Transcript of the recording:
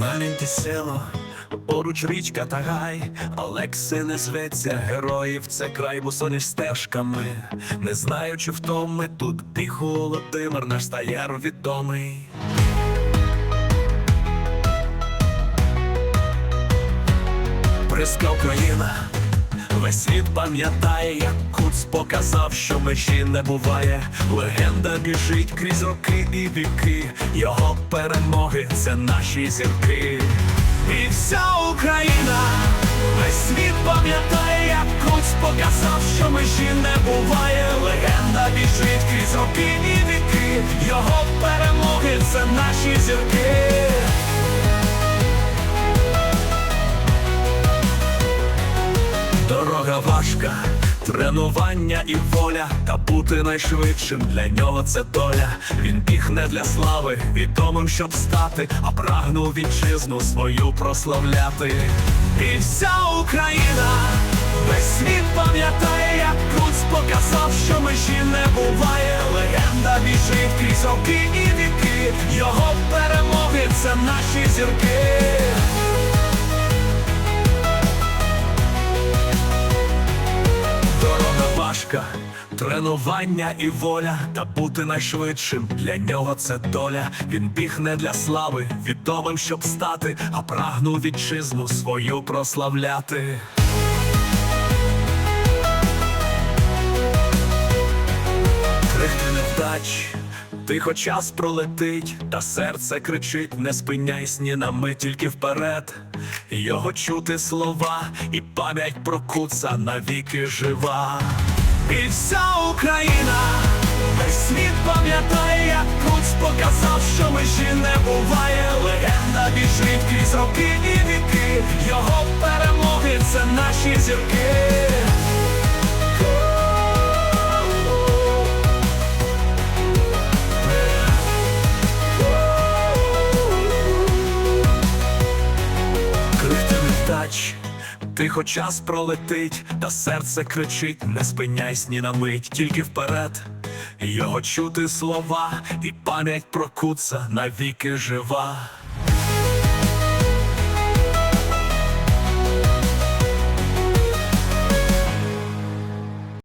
Маленьке село, поруч річка та гай, Олекси не зветься, героїв це край бусоні стежками. Не знаючи втоми, тут. Тихо Володимир, наш стаєр відомий. Прискав Україна, світ пам'ятає, як Куц показав, що межі не буває. Легенда біжить крізь роки і віки, його перемоги це наші зірки. І вся Україна, весь світ пам'ятає, як Куц показав, що межі не буває. Легенда біжить крізь роки і віки, його перемоги це наші зірки. Важка, тренування і воля, та бути найшвидшим для нього це доля. Він біг не для слави, відомим, щоб стати, а прагнув вітчизну свою прославляти. І вся Україна, весь світ пам'ятає, як Куц показав, що межі не буває. Легенда біжить крізь роки і віки, його перемоги це наші зірки. Дорога тренування і воля, та бути найшвидшим для нього це доля. Він біг не для слави, відомим, щоб стати, а прагнув вітчизну свою прославляти. Крихти невдач, тихо час пролетить, та серце кричить, не спиняйсь ні на мить, тільки вперед. Його чути слова, і пам'ять про куца навіки жива. І вся Україна, весь світ пам'ятає, як Куц показав, що межі не буває. Легенда біжить крізь роки і віки, його перемоги це наші зірки. Крихти невдач, тихо час пролетить, та серце кричить, не спиняйсь ні на мить, тільки вперед. Його чути слова, і пам'ять про навіки жива.